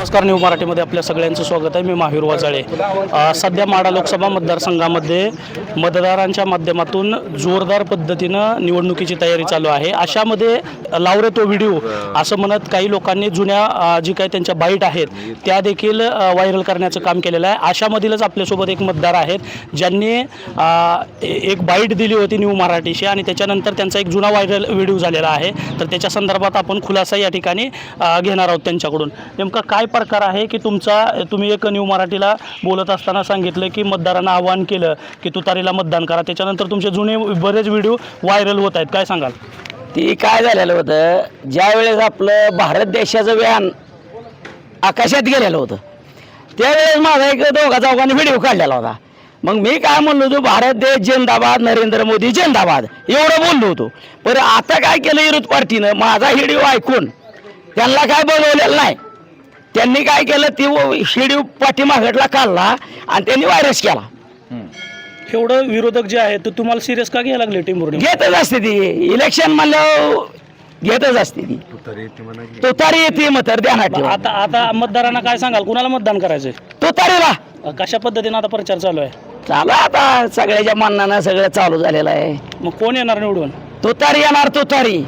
नमस्कार न्यू मराठीमध्ये आपल्या सगळ्यांचं स्वागत आहे. मी माहीर वाजाळे. सध्या माडा लोकसभा मतदारसंघामध्ये मतदारांच्या माध्यमातून जोरदार पद्धतीनं निवडणुकीची तयारी चालू आहे. अशामध्ये लावरे तो व्हिडिओ असं म्हणत काही लोकांनी जुन्या जी काही त्यांच्या बाईट आहेत त्या देखील व्हायरल करण्याचं काम केलेलं आहे. अशामधीलच आपल्यासोबत एक मतदार आहेत ज्यांनी ए- एक बाईट दिली होती न्यू मराठीशी आणि त्याच्यानंतर त्यांचा एक जुना व्हायरल व्हिडिओ झालेला आहे. तर त्याच्या संदर्भात आपण खुलासा या ठिकाणी घेणार आहोत त्यांच्याकडून. नेमका काय प्रकार आहे की तुमचा तुम्ही एक न्यू मराठीला बोलत असताना सांगितलं की मतदारांना आवाहन केलं की तुतारीला मतदान करा. त्याच्यानंतर तुमचे जुने बरेच व्हिडिओ व्हायरल होत आहेत. काय सांगाल? ती काय झालेलं होतं? ज्या वेळेस आपलं भारत देशाचं व्यान आकाशात गेलेलं होतं त्यावेळेस माझा एक दोघा चौघांनी व्हिडिओ काढलेला होता. मग मी काय म्हणलो होतो? भारत देश जिंदाबाद नरेंद्र मोदी जिंदाबाद. एवढं बोललो होतो. पण आता काय केलं? विरोध पार्टीनं माझा व्हिडिओ ऐकून त्यांना काय बोलवलेलं नाही. त्यांनी काय केलं? ती व्हिडिओ पाठीमागटला काढला आणि त्यांनी व्हायरस केला. एवढं विरोधक जे आहेत तर तुम्हाला सिरियस का घ्यायला लागले टिंबुर्णी घेतच असते ती. इलेक्शन म्हणल्यावर घेतच असते ती. तुतारी येते ध्यानात ठेवा. आता आता मतदारांना काय सांगाल? कुणाला मतदान करायचंय? तुतारीला कशा पद्धतीनं आता प्रचार चालू आहे? चालू आहे आता. सगळ्याच्या मनानं सगळं चालू झालेलं आहे. मग कोण येणार निवडून? तुतारी येणार तुतारी